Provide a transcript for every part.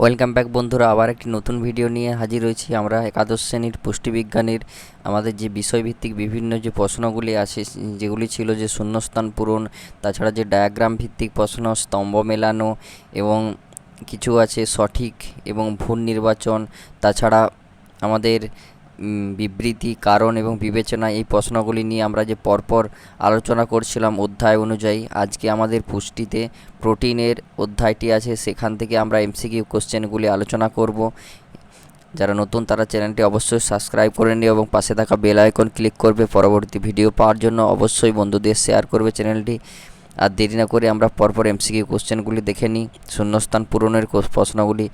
Welcome back বন্ধুরা। আবার একটি নতুন ভিডিও নিয়ে হাজির হয়েছি আমরা, একাদশ শ্রেণির পুষ্টিবিজ্ঞানের। আমাদের যে বিষয়ভিত্তিক বিভিন্ন যে প্রশ্নগুলি আছে, যেগুলি ছিল যে শূন্যস্থান পূরণ, তাছাড়া যে ডায়াগ্রাম ভিত্তিক প্রশ্ন, স্তম্ভ মেলানো এবং কিছু আছে সঠিক এবং ভুল নির্বাচন, তাছাড়া আমাদের বিবৃতি, কারণ এবং বিবেচনা এই প্রশ্নগুলি নিয়ে আমরা যে পরপর আলোচনা করছিলাম অধ্যায় অনুযায়ী, আজকে আমাদের পুষ্টিতে প্রোটিনের অধ্যায়টি আছে, সেখান থেকে আমরা এমসিকিউ কোশ্চেনগুলি আলোচনা করব। যারা নতুন তারা চ্যানেলটি অবশ্যই সাবস্ক্রাইব করে নিও এবং পাশে থাকা বেল আইকন ক্লিক করবে। পরবর্তী ভিডিও পাওয়ার জন্য অবশ্যই বন্ধুদের শেয়ার করবে চ্যানেলটি। আর দেরি না করে আমরা পরপর এমসিকিউ কোশ্চেনগুলি দেখে নিই। শূন্যস্থান পূরণের প্রশ্নগুলি।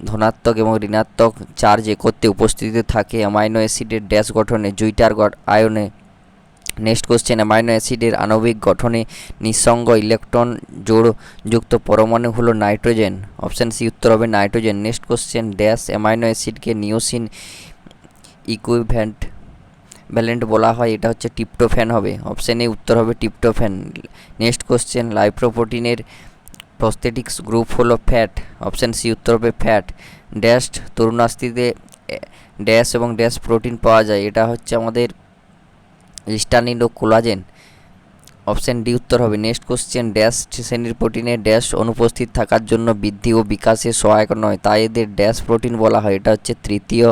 ধনাত্মক এবং ঋণাত্মক চার্জ একত্রে উপস্থিতি থাকে অ্যামাইনো অ্যাসিডের ড্যাশ গঠনে, জুইটার আয়নে নেক্সট কোশ্চেন অ্যামাইনো অ্যাসিডের আণবিক গঠনে নিঃসঙ্গ ইলেকট্রন জোড়যুক্ত পরমাণু হলো নাইট্রোজেন অপশান সি উত্তর হবে nitrogen next question dash amino অ্যাসিডকে নিওসিন ইকুইভ্যান্ট valent বলা হয়, এটা হচ্ছে টিপটোফ্যান হবে অপশান এ উত্তর হবে টিপটোফ্যান নেক্সট কোশ্চেন লাইপ্রোপ্রোটিনের প্রস্থেটিক্স গ্রুপ হলো ফ্যাট অপশান সি উত্তর হবে ফ্যাট ড্যাশ তরুণাস্থিতে ড্যাশ এবং ড্যাশ প্রোটিন পাওয়া যায়। এটা হচ্ছে আমাদের স্টানিন ও কোলাজেন অপশান ডি উত্তর হবে নেক্সট কোশ্চেন ড্যাশ শ্রেণির প্রোটিনে ড্যাশ অনুপস্থিত থাকার জন্য বৃদ্ধি ও বিকাশে সহায়ক নয়, তাই এদের ড্যাশ প্রোটিন বলা হয়, এটা হচ্ছে তৃতীয়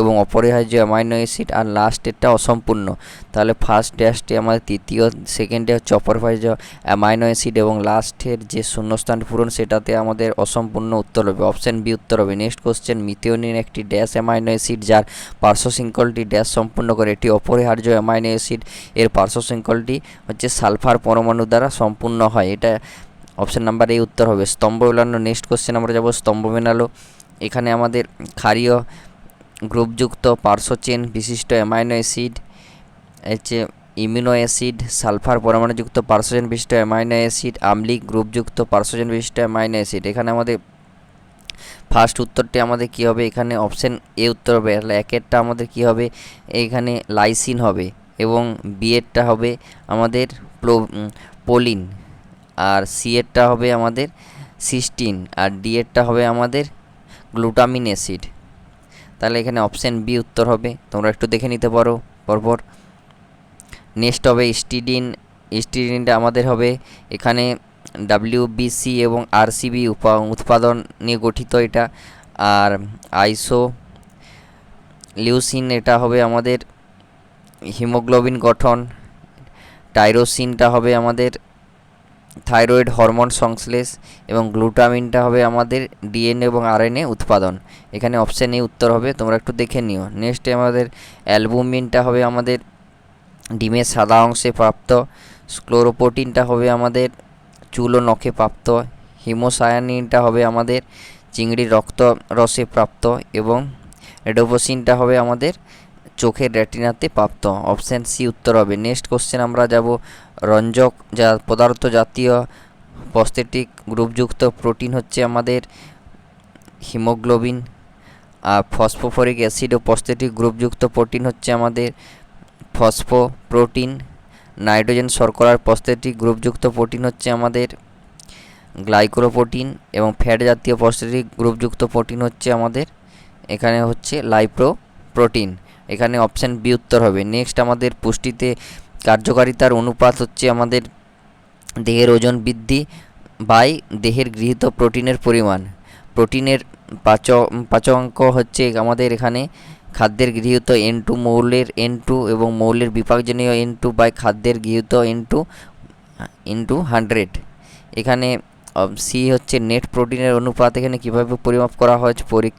এবং অপরিহার্য অ্যামাইনো অ্যাসিড আর লাস্টেরটা অসম্পূর্ণ। তাহলে ফার্স্ট ড্যাশটি আমাদের তৃতীয় সেকেন্ডে হচ্ছে অপরিহার্য অ্যামাইনো অ্যাসিড এবং লাস্টের যে শূন্যস্থান পূরণ, সেটাতে আমাদের অসম্পূর্ণ উত্তর হবে অপশান বি উত্তর হবে। নেক্সট কোশ্চেন মিথিওনিন একটি ড্যাশ অ্যামাইনো অ্যাসিড যার পার্শ্ব শৃঙ্খলটি ড্যাশ সম্পূর্ণ করে, এটি অপরিহার্য অ্যামাইনো অ্যাসিড এর পার্শ্ব শৃঙ্খলটি হচ্ছে সালফার পরমাণু দ্বারা সম্পূর্ণ হয়। এটা অপশান নাম্বার এই উত্তর হবে। স্তম্ভ মেলানো নেক্সট কোশ্চেন আমরা যাব স্তম্ভ মেলালো। এখানে আমাদের ক্ষারীয় গ্রুপযুক্ত পার্শ্ব চেন, বিশিষ্ট অ্যামাইনো অ্যাসিড হচ্ছে ইমিউনো অ্যাসিড সালফার পরমাণুযুক্ত পার্শ্বজেন বিশিষ্ট অ্যামাইনো অ্যাসিড আমলিক গ্রুপযুক্ত পার্শ্বজেন বিশিষ্ট অ্যামাইনো অ্যাসিড এখানে আমাদের ফার্স্ট উত্তরটি আমাদের কি হবে? এখানে অপশান এ উত্তর হবে। একেরটা আমাদের কি হবে? এখানে লাইসিন হবে। এবং বি এরটা হবে আমাদের পোলিন, আর সি এরটা হবে আমাদের সিস্টিন, আর ডি এরটা হবে আমাদের গ্লুটামিন অ্যাসিড। তাহলে এখানে অপশান বি উত্তর হবে। তোমরা একটু দেখে নিতে পারো পরপর। নেক্সট হবে স্টিডিন। স্টিডিনটা আমাদের হবে এখানে ডাব্লিউবিসি এবং আরসিবি উৎপাদন নিয়ে গঠিত এটা। আর আইসো লিউসিন এটা হবে আমাদের হিমোগ্লোবিন গঠন, টাইরোসিনটা হবে আমাদের থাইরয়েড হরমোন সংশ্লেষ এবং গ্লুটামিনটা হবে আমাদের ডিএনএ এবং আরএনএ উৎপাদন। এখানে অপশান এ উত্তর হবে, তোমরা একটু দেখে নিও। নেক্সট আমাদের অ্যালবুমিনটা হবে আমাদের ডিমের সাদা অংশে প্রাপ্ত, ক্লোরোপ্রোটিনটা হবে আমাদের চুল ও নখে প্রাপ্ত, হিমোসায়ানিনটা হবে আমাদের চিংড়ির রক্ত রসে প্রাপ্ত এবং রেডোবোসিনটা হবে আমাদের চোখের রেটিনাতে প্রাপ্ত। অপশান সি উত্তর হবে। নেক্সট কোশ্চেন আমরা যাব। রঞ্জক যা পদার্থ জাতীয় পস্থেটিক গ্রুপযুক্ত প্রোটিন হচ্ছে আমাদের হিমোগ্লোবিন, আর ফসফোফরিক অ্যাসিড ও পস্থেটিক গ্রুপযুক্ত প্রোটিন হচ্ছে আমাদের ফসফো প্রোটিন নাইট্রোজেন শর্করার পস্থেটিক গ্রুপযুক্ত প্রোটিন হচ্ছে আমাদের গ্লাইকোপ্রোটিন এবং ফ্যাট জাতীয় পস্থেটিক গ্রুপযুক্ত প্রোটিন হচ্ছে আমাদের, এখানে হচ্ছে লাইপ্রো প্রোটিন এখানে অপশান বি উত্তর হবে। নেক্সট আমাদের পুষ্টিতে কার্যকারিতার অনুপাত হচ্ছে আমাদের দেহের ওজন বৃদ্ধি বাই দেহের গৃহীত প্রোটিনের পরিমাণ। প্রোটিনের পাচ পাচকাঙ্ক হচ্ছে আমাদের এখানে খাদ্যের গৃহীত এন টু মৌলের এন টু এবং মৌলের বিপাকজনীয় এন টু বাই খাদ্যের গৃহীত এন টু ইন্টু হান্ড্রেড এখানে সি হচ্ছে নেট প্রোটিনের অনুপাত। এখানে কীভাবে পরিমাপ করা হয়েছে পরীক,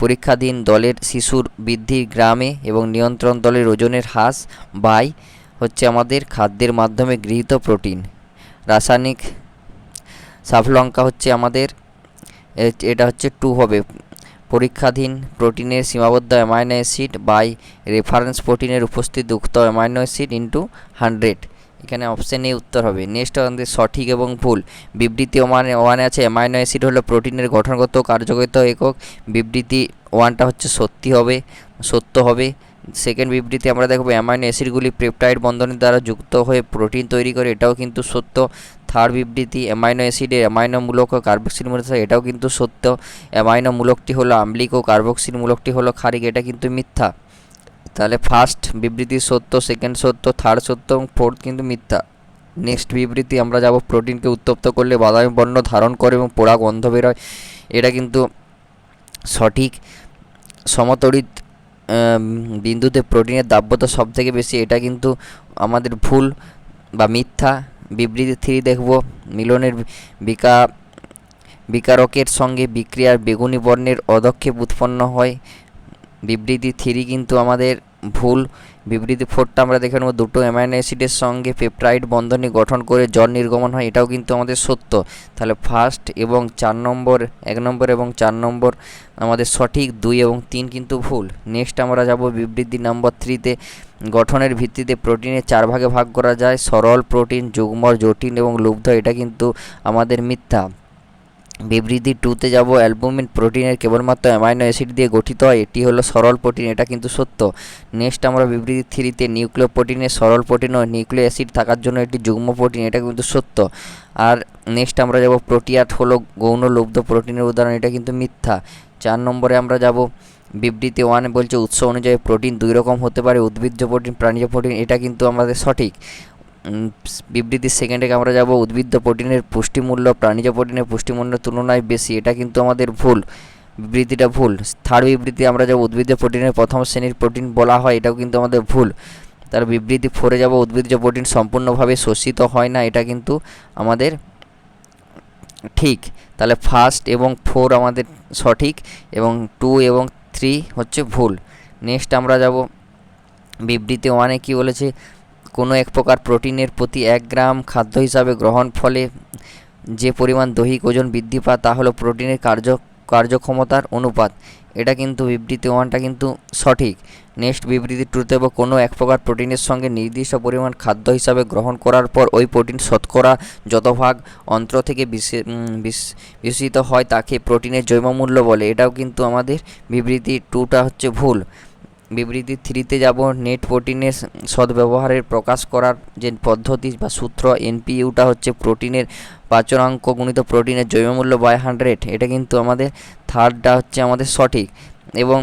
পরীক্ষাধীন দলের শিশুর বৃদ্ধি গ্রামে এবং নিয়ন্ত্রণ দলের ওজনের হ্রাস বাই হচ্ছে আমাদের খাদ্যের মাধ্যমে গৃহীত প্রোটিন রাসায়নিক সাফলঙ্কা হচ্ছে আমাদের এটা হচ্ছে টু হবে। পরীক্ষাধীন প্রোটিনের সীমাবদ্ধ অ্যামাইনো অ্যাসিড বাই রেফারেন্স প্রোটিনের উপস্থিত উক্ত অ্যামাইনো অ্যাসিড ইন্টু হান্ড্রেড এখানে অপশান এ উত্তর হবে। নেক্সট আমাদের সঠিক এবং ভুল। বিবৃতি ওয়ানে ওয়ানে আছে অ্যামাইনো অ্যাসিড হলো প্রোটিনের গঠনগত, কার্যগত একক। বিবৃতি ওয়ানটা হচ্ছে সত্যি হবে, সত্য হবে। সেকেন্ড বিবৃতি আমরা দেখব অ্যামাইনো অ্যাসিডগুলি পেপটাইড বন্ধনের দ্বারা যুক্ত হয়ে প্রোটিন তৈরি করে, এটাও কিন্তু সত্য। থার্ড বিবৃতি অ্যামাইনো অ্যাসিডে অ্যামাইনো মূলক ও কার্বক্সিল মূলক এটাও কিন্তু সত্য। অ্যামাইনো মূলকটি হলো আম্লিক ও কার্বক্সিল মূলকটি হলো ক্ষারিক, এটা কিন্তু মিথ্যা। তাহলে ফার্স্ট বিবৃতি সত্য সেকেন্ড সত্য থার্ড সত্য এবং ফোর্থ কিন্তু মিথ্যা। নেক্সট বিবৃতি আমরা যাব প্রোটিনকে উত্তপ্ত করলে বাদামি বর্ণ ধারণ করে এবং পোড়া গন্ধ বেরোয়। এটা কিন্তু সঠিক। আম, বিন্দুতে প্রোটিনের দাব্যতা সব থেকে বেশি এটা কিন্তু আমাদের ভুল বা মিথ্যা। বিবৃতি থ্রি দেখব। মিলনের বিকা বিকারকের সঙ্গে বিক্রিয়ার বেগুনি বর্ণের অদক্ষেপ উৎপন্ন হয়। বিবৃতি থ্রি কিন্তু আমাদের ভুল। বিবৃতি ফোরটা আমরা দেখে নেব। দুটো অ্যামাইনো অ্যাসিডের সঙ্গে পেপটাইড বন্ধনী গঠন করে জল নির্গমন হয়, এটাও কিন্তু আমাদের সত্য। তাহলে ফার্স্ট এবং চার নম্বর, এক নম্বর এবং চার নম্বর আমাদের সঠিক দুই এবং তিন কিন্তু ভুল। নেক্সট আমরা যাব বিবৃতি নম্বর থ্রিতে গঠনের ভিত্তিতে প্রোটিনের চার ভাগে ভাগ করা যায়। সরল প্রোটিন যুগ্মর, জটিল এবং লুব্ধ, এটা কিন্তু আমাদের মিথ্যা। বিবৃতি টুতে যাব, অ্যালবুমিন প্রোটিনের কেবলমাত্র অ্যামাইনো অ্যাসিড দিয়ে গঠিত হয়, এটি হলো সরল প্রোটিন, এটা কিন্তু সত্য। নেক্সট আমরা বিবৃতি থ্রিতে নিউক্লিয় প্রোটিনের সরল প্রোটিন ও নিউক্লিয় অ্যাসিড থাকার জন্য এটি যুগ্ম প্রোটিন, এটা কিন্তু সত্য। আর নেক্সট আমরা যাব প্রোটিয়াট হলো গৌণ লুব্ধ প্রোটিনের উদাহরণ, এটা কিন্তু মিথ্যা। চার নম্বরে আমরা যাব, বিবৃতি ওয়ান বলছে উৎস অনুযায়ী প্রোটিন দুই রকম হতে পারে, উদ্ভিজ্জ প্রোটিন, প্রাণীজ প্রোটিন, এটা কিন্তু আমাদের সঠিক। বিবৃতির সেকেন্ডে আমরা যাব উদ্ভিদ প্রোটিনের পুষ্টিমূল্য, প্রাণীজ প্রোটিনের পুষ্টিমূল্যের তুলনায় বেশি, এটা কিন্তু আমাদের ভুল, বিবৃতিটা ভুল। থার্ড বিবৃতি আমরা যাব উদ্ভিজ্জ প্রোটিনের প্রথম শ্রেণির প্রোটিন বলা হয়, এটাও কিন্তু আমাদের ভুল। তার বিবৃতি ফোরে যাব উদ্ভিজ্জ প্রোটিন সম্পূর্ণভাবে শোষিত হয় না, এটা কিন্তু আমাদের ঠিক। তাহলে ফার্স্ট এবং ফোর আমাদের সঠিক এবং টু এবং থ্রি হচ্ছে ভুল। নেক্সট আমরা যাব বিবৃতি ওয়ানে কি বলেছে? কোনো এক প্রকার প্রোটিনের প্রতি এক গ্রাম খাদ্য হিসাবে গ্রহণ ফলে যে পরিমাণ দৈহিক ওজন বৃদ্ধি পায় তা হলো প্রোটিনের কার্য কার্যক্ষমতার অনুপাত। এটা কিন্তু বিবৃতি ওয়ানটা কিন্তু সঠিক। নেক্সট বিবৃতি টুতে কোনো এক প্রকার প্রোটিনের সঙ্গে নির্দিষ্ট পরিমাণ খাদ্য হিসাবে গ্রহণ করার পর ওই প্রোটিন শতকরা যত ভাগ অন্ত্র থেকে বিশে- উম, বিশ- বিস্মিত হয় তাকে প্রোটিনের জৈব মূল্য বলে। এটাও কিন্তু আমাদের বিবৃতি টুটা হচ্ছে ভুল। বিবৃতি থ্রিতে যাব, নেট প্রোটিনের সদ্ব্যবহারের প্রকাশ করার যে পদ্ধতি বা সূত্র, এনপিইউটা হচ্ছে প্রোটিনের পাচনাঙ্ক গুণিত প্রোটিনের জৈবমূল্য বাই হান্ড্রেড এটা কিন্তু আমাদের থার্ডটা হচ্ছে আমাদের সঠিক। এবং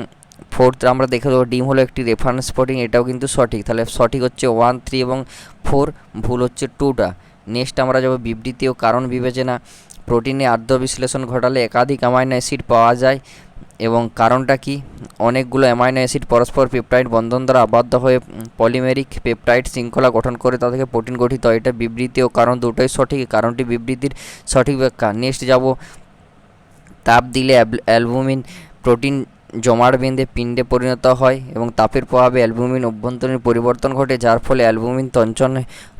ফোর্থ আমরা দেখে দেবো, ডিম হলো একটি রেফারেন্স প্রোটিন এটাও কিন্তু সঠিক। তাহলে সঠিক হচ্ছে ওয়ান থ্রি এবং ফোর ভুল হচ্ছে টুটা নেক্সট আমরা যাব বিবৃতি ও কারণ বিবেচনা। প্রোটিনে আর্দ্র বিশ্লেষণ ঘটালে একাধিক অ্যামাইনো অ্যাসিড পাওয়া যায়। এবং কারণটা কি? অনেকগুলো অ্যামাইনো অ্যাসিড পরস্পর পেপটাইড বন্ধন দ্বারা আবদ্ধ হয়ে পলিমেরিক পেপটাইড শৃঙ্খলা গঠন করে তা থেকে প্রোটিন গঠিত হয়। এটা বিবৃতি ও কারণ দুটোই সঠিক। কারণটি বিবৃতির সঠিক ব্যাখ্যা। নেক্সট যাব। তাপ দিলে অ্যালবুমিন প্রোটিন জমাট বেঁধে পিণ্ডে পরিণত হয় এবং তাপের প্রভাবে অ্যালবুমিন অভ্যন্তরীণ পরিবর্তন ঘটে, যার ফলে অ্যালবুমিন তঞ্চন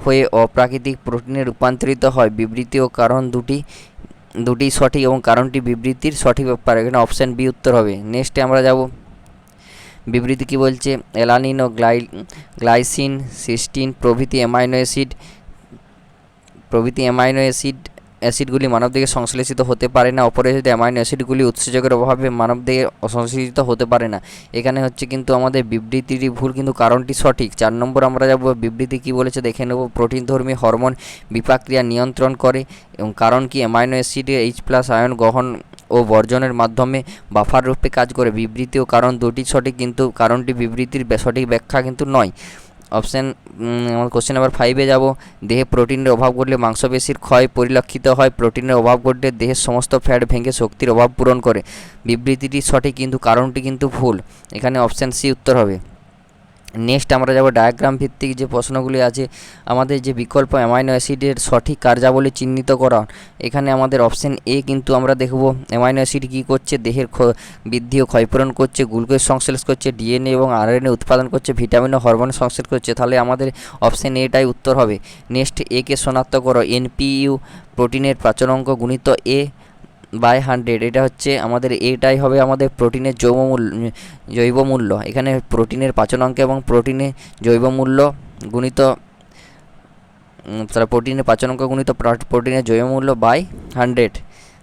হয়ে অপ্রাকৃতিক প্রোটিনে রূপান্তরিত হয়। বিবৃতি ও কারণ দুটি দুটি সঠিক এবং কারণটি বিবৃতির সঠিক ব্যাপার। এখানে অপশান বি উত্তর হবে। নেক্সটে আমরা যাব। বিবৃতি কি বলছে? এলানিন ও গ্লাই, গ্লাইসিন, সিস্টিন প্রভৃতি অ্যামাইনো অ্যাসিড প্রভৃতি অ্যামাইনো অ্যাসিড অ্যাসিডগুলি মানবদেহে সংশ্লেষিত হতে পারে না অপরিচিত অ্যামাইনো অ্যাসিডগুলি উৎসেচকের অভাবে মানবদেহে সংশ্লেষিত হতে পারে না। এখানে হচ্ছে কিন্তু আমাদের বিবৃতিটি ভুল কিন্তু কারণটি সঠিক। চার নম্বর আমরা যাব বিবৃতি কি বলেছে, দেখে নেব। প্রোটিন ধর্মী হরমোন বিপাক্রিয়া নিয়ন্ত্রণ করে এবং কারণ কি, অ্যামাইনো অ্যাসিডে এইচ প্লাস আয়ন গ্রহণ ও বর্জনের মাধ্যমে বাফার রূপে কাজ করে। বিবৃতি ও কারণ দুটি সঠিক কিন্তু কারণটি বিবৃতির সঠিক ব্যাখ্যা কিন্তু নয়। অপশান আমার কোশ্চেন নাম্বার ফাইভে যাব। দেহে প্রোটিনের অভাব ঘটলে মাংসপেশির ক্ষয় পরিলক্ষিত হয়। প্রোটিনের অভাব ঘটলে দেহের সমস্ত ফ্যাট ভেঙে শক্তির অভাব পূরণ করে। বিবৃতিটি সঠিক, কিন্তু কারণটি কিন্তু ভুল। এখানে অপশান সি উত্তর হবে। নেক্সট আমরা যাব ডায়াগ্রাম ভিত্তিক যে প্রশ্নগুলি আছে, আমাদের যে বিকল্প অ্যামাইনো অ্যাসিডের সঠিক কার্যাবলী চিহ্নিত করা এখানে আমাদের অপশান এ কিন্তু আমরা দেখব অ্যামাইনো অ্যাসিড কী করছে, দেহের বৃদ্ধি ও ক্ষয়পূরণ করছে, গ্লুকোজ সংশ্লেষ করছে ডিএনএ এবং আরএনএ উৎপাদন করছে, ভিটামিন ও হরমোন সংশ্লেষ করছে, তাহলে আমাদের অপশান এটাই উত্তর হবে। নেক্সট এ কে শনাক্ত করো এনপিইউ প্রোটিনের প্রাচুরাঙ্ক গুণিত এ বাই হান্ড্রেড এটা হচ্ছে আমাদের, এটাই হবে আমাদের প্রোটিনের জৈব মূল্য জৈব মূল্য। এখানে প্রোটিনের পাচনাঙ্ক এবং প্রোটিনের জৈব মূল্য গুণিত তাহলে প্রোটিনের পাচনাঙ্ক গুণিত প্রোটিনের জৈব মূল্য বাই হান্ড্রেড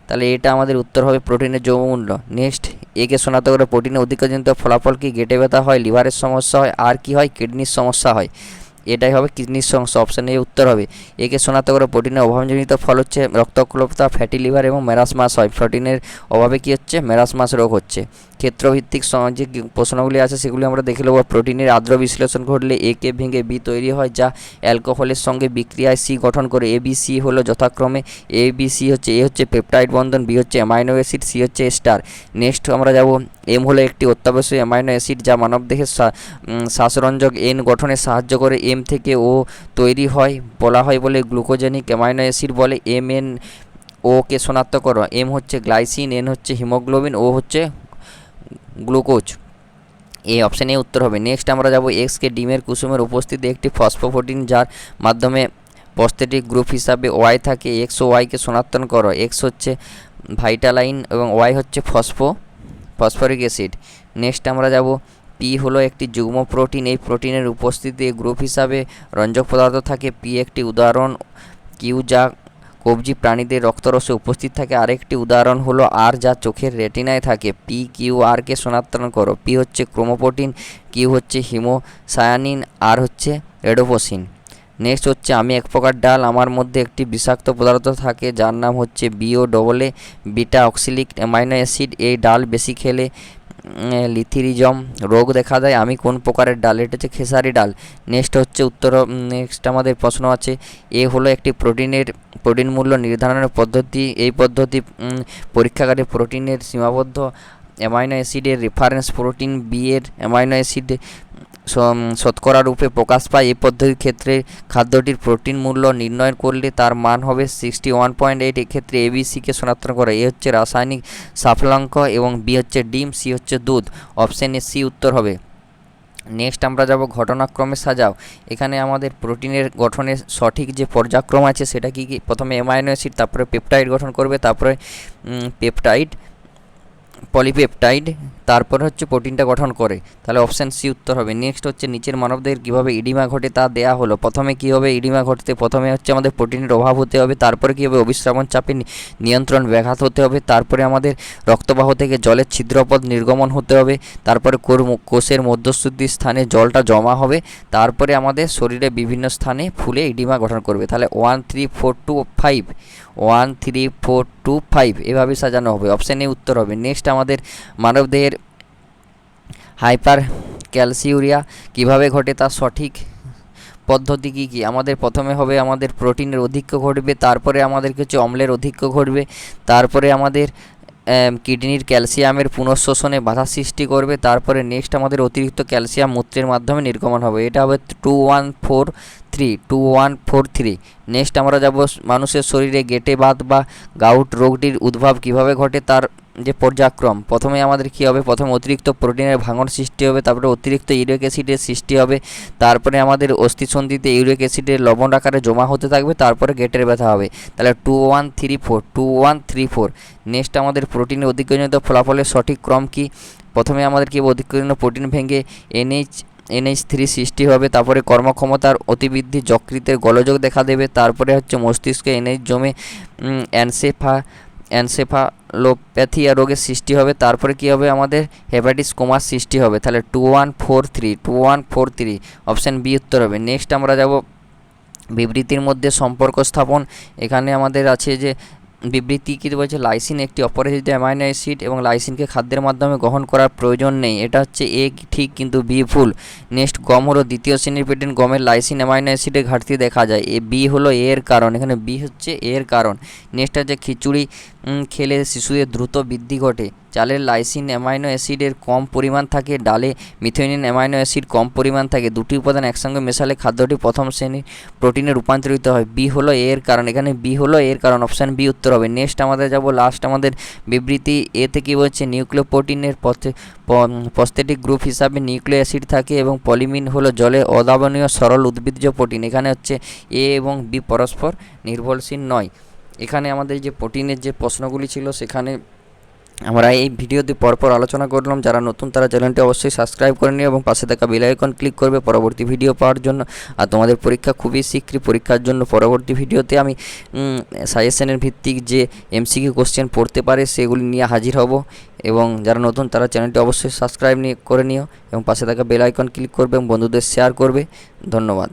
তাহলে এটা আমাদের উত্তর হবে প্রোটিনের জৈব মূল্য। নেক্সট একে শনাক্ত করে প্রোটিনে অধিকজনিত ফলাফল কি? গেটে ব্যথা হয়, লিভারের সমস্যা হয়, আর কি হয়? কিডনির সমস্যা হয়। এটাই হবে কিডনির সমস্যা অপশান এ উত্তর হবে। একে শনাক্ত করে প্রোটিনের অভাবজনিত ফল হচ্ছে রক্তকলপতা ফ্যাটি লিভার এবং মেরাসমাস হয় প্রোটিনের অভাবে কি হচ্ছে? মেরাসমাস রোগ হচ্ছে। ক্ষেত্রভিত্তিক যে প্রশ্নগুলি আছে, সেগুলি আমরা দেখে নেব। প্রোটিনের আদ্র বিশ্লেষণ ঘটলে এ কে ভেঙে বি তৈরি হয়, যা অ্যালকোহলের সঙ্গে বিক্রিয়ায় সি গঠন করে। এ, বি, সি হলো যথাক্রমে এ, বি, সি হচ্ছে, এ হচ্ছে পেপটাইড বন্ধন, বি হচ্ছে অ্যামাইনো অ্যাসিড, সি হচ্ছে স্টার। নেক্সট আমরা যাব, এম হলো একটি অত্যাবশ্যক অ্যামাইনো অ্যাসিড, যা মানবদেহের শ্বা- শ্বাসরঞ্জক এন গঠনে সাহায্য করে এম থেকে ও তৈরি হয় বলা হয় বলে গ্লুকোজেনিক অ্যামাইনো অ্যাসিড বলে এম এন ও কে শনাক্ত করো। এম হচ্ছে গ্লাইসিন, এন হচ্ছে হিমোগ্লোবিন, ও হচ্ছে গ্লুকোজ। এই অপশানে উত্তর হবে। নেক্সট আমরা যাব এক্সকে ডিমের কুসুমের উপস্থিতি। একটি ফসফোপ্রোটিন যার মাধ্যমে পস্থেটিক গ্রুপ হিসাবে ওয়াই থাকে। এক্স ও ওয়াইকে শনাক্তন করো। এক্স হচ্ছে ভাইটালাইন এবং ওয়াই হচ্ছে ফসফো ফসফরিক অ্যাসিড নেক্সট আমরা যাব পি হলো একটি যুগ্ম প্রোটিন এই প্রোটিনের উপস্থিতি গ্রুপ হিসাবে রঞ্জক পদার্থ থাকে। পি একটি উদাহরণ। কিউ যা কবজি প্রাণীদের রক্তরসে উপস্থিত থাকে। আরেকটি উদাহরণ হলো আর যা চোখের রেটিনায় থাকে। পি কিউ আরকে শনাক্তন করো। পি হচ্ছে ক্রোমোপ্রোটিন কিউ হচ্ছে হিমোসায়ানিন আর হচ্ছে এডোপোসিন। নেক্সট হচ্ছে আমি এক প্রকার ডাল। আমার মধ্যে একটি বিষাক্ত পদার্থ থাকে, যার নাম হচ্ছে bio ডবলে beta oxalic amino acid এই ডাল বেশি খেলে লিথিরিজম রোগ দেখা দেয়। আমি কোন প্রকারের ডাল? এটা হচ্ছে খেসারি ডাল। নেক্সট হচ্ছে উত্তর নেক্সট আমাদের প্রশ্ন আছে। এ হলো একটি প্রোটিনের, প্রোটিন মূল্য নির্ধারণের পদ্ধতি। এই পদ্ধতি পরীক্ষাগারে প্রোটিনের সীমাবদ্ধ অ্যামাইনো অ্যাসিডের রেফারেন্স প্রোটিন বি এর অ্যামাইনো অ্যাসিড শতকরা রূপে প্রকাশ পায়। এই পদ্ধতির ক্ষেত্রে খাদ্যটির প্রোটিন মূল্য নির্ণয় করলে তার মান হবে সিক্সটি ওয়ান পয়েন্ট এইট। এক্ষেত্রে এবিসিকে শনাক্ত করে। এ হচ্ছে রাসায়নিক সাফলাঙ্ক এবং বি হচ্ছে ডিম সি হচ্ছে দুধ। অপশান সি উত্তর হবে। নেক্সট আমরা যাব ঘটনাক্রমে সাজাও। এখানে আমাদের প্রোটিনের গঠনের সঠিক যে পর্যায়ক্রম আছে সেটা কি কি? প্রথমে অ্যামাইনো অ্যাসিড, তারপরে পেপটাইড গঠন করবে, তারপরে পেপটাইড। পলিপেপটাইড, তারপরে হচ্ছে প্রোটিনটা গঠন করে। তাহলে অপশান সি উত্তর হবে। নেক্সট হচ্ছে নিচের মানবদের কীভাবে ইডিমা ঘটে তা দেয়া হলো। প্রথমে কী হবে ইডিমা ঘটতে? প্রথমে হচ্ছে আমাদের প্রোটিনের অভাব হতে হবে। তারপরে কী হবে? অবিশ্রাবণ চাপে নিয়ন্ত্রণ ব্যাঘাত হতে হবে। তারপরে আমাদের রক্তবাহ থেকে জলের ছিদ্রপথ নির্গমন হতে হবে। তারপরে কোষের মধ্যস্থিতি স্থানে জলটা জমা হবে। তারপরে আমাদের শরীরে বিভিন্ন স্থানে ফুলে ইডিমা গঠন করবে। তাহলে one three four two five one three four two five এভাবে সাজানো হবে। অপশান উত্তর হবে। নেক্সট আমাদের মানবদেহের হাইপার ক্যালসিউরিয়া কীভাবে ঘটে তার সঠিক পদ্ধতি কী কী? আমাদের প্রথমে হবে আমাদের প্রোটিনের অধিক্য ঘটবে তারপরে আমাদের কিছু অম্লের অধিক্য ঘটবে তারপরে আমাদের আম, কিডনির ক্যালসিয়ামের পুনঃশোষণে বাধা সৃষ্টি করবে তারপরে নেক্সট আমাদের অতিরিক্ত ক্যালসিয়াম মূত্রের মাধ্যমে নির্গমন হবে। এটা হবে two one four three two one four three next আমরা যাব মানুষের শরীরে গেটে বাত বা গাউট রোগটির উদ্ভব কীভাবে ঘটে তার যে পর্যায়ক্রম। প্রথমে আমাদের কী হবে? প্রথমে অতিরিক্ত প্রোটিনের ভাঙন সৃষ্টি হবে, তারপরে অতিরিক্ত ইউরিক অ্যাসিডের সৃষ্টি হবে, তারপরে আমাদের অস্থিসন্ধিতে ইউরিক অ্যাসিডের লবণ আকারে জমা হতে থাকবে, তারপরে গেটের ব্যথা হবে। তাহলে two one three four two one three four next আমাদের প্রোটিনের অধিকজনিত ফলাফলের সঠিক ক্রম কি? প্রথমে আমাদের কি অধিকজনিত প্রোটিন ভেঙে এনএইচ এনএইচ থ্রি সৃষ্টি হবে, তারপরে কর্মক্ষমতার অতিবৃদ্ধি, যকৃতের গোলযোগ দেখা দেবে, তারপরে হচ্ছে মস্তিষ্কে এনএইচ জমে অ্যানসেফা অ্যানসেফালোপ্যাথিয়া রোগের সৃষ্টি হবে, তারপরে কি হবে আমাদের? হেপাটিস কোমার সৃষ্টি হবে, তাহলে two one four three, two one four three, option B উত্তর হবে। নেক্সট আমরা যাব বিবৃতির মধ্যে সম্পর্ক স্থাপন, এখানে আমাদের আছে যে বিবৃতি কী বলছে? লাইসিন একটি অপরিচিত অ্যামাইনো অ্যাসিড এবং লাইসিনকে খাদ্যের মাধ্যমে গ্রহণ করার প্রয়োজন নেই। এটা হচ্ছে এ ঠিক কিন্তু বি ভুল। নেক্সট গম হলো দ্বিতীয় শ্রেণির পেটেন গমের লাইসিন অ্যামাইনো অ্যাসিডের ঘাটতি দেখা যায়। এ বি হলো এর কারণ। এখানে বি হচ্ছে এর কারণ। নেক্সট হচ্ছে খিচুড়ি। খেলে শিশুদের দ্রুত বৃদ্ধি ঘটে। চালের লাইসিন অ্যামাইনো অ্যাসিডের কম পরিমাণ থাকে, ডালে মিথেনিন অ্যামাইনো অ্যাসিড কম পরিমাণ থাকে, দুটি উপাদান একসঙ্গে মেশালে খাদ্যটি প্রথম শ্রেণির প্রোটিনে রূপান্তরিত হয়। বি হলো এর কারণ। এখানে বি হলো এর কারণ। অপশান বি উত্তর হবে। নেক্সট আমাদের যাব। লাস্ট আমাদের বিবৃতি। এতে কি বলছে নিউক্লিয় প্রোটিনের পস্থেটিক গ্রুপ হিসাবে নিউক্লিয় অ্যাসিড থাকে এবং পলিমিন হলো জলে অদাবনীয় সরল উদ্ভিজ্জ প্রোটিন। এখানে হচ্ছে এ এবং বি পরস্পর নির্ভরশীল নয়। এখানে আমাদের যে প্রোটিনের যে প্রশ্নগুলি ছিল, সেখানে আমরা এই ভিডিওতে পরপর আলোচনা করলাম। যারা নতুন, তারা চ্যানেলটি অবশ্যই সাবস্ক্রাইব করে নিও এবং পাশে থাকা বেল আইকন ক্লিক করবে পরবর্তী ভিডিও পাওয়ার জন্য। আর তোমাদের পরীক্ষা খুবই শীঘ্রই পরীক্ষার জন্য পরবর্তী ভিডিওতে আমি সাজেশনের ভিত্তিক যে এমসিকিউ কোশ্চেন পড়তে পারে সেগুলি নিয়ে হাজির হব। এবং যারা নতুন, তারা চ্যানেলটি অবশ্যই সাবস্ক্রাইব নিয়ে, করে নিও এবং পাশে থাকা বেল আইকন ক্লিক করবে এবং বন্ধুদের শেয়ার করবে। ধন্যবাদ।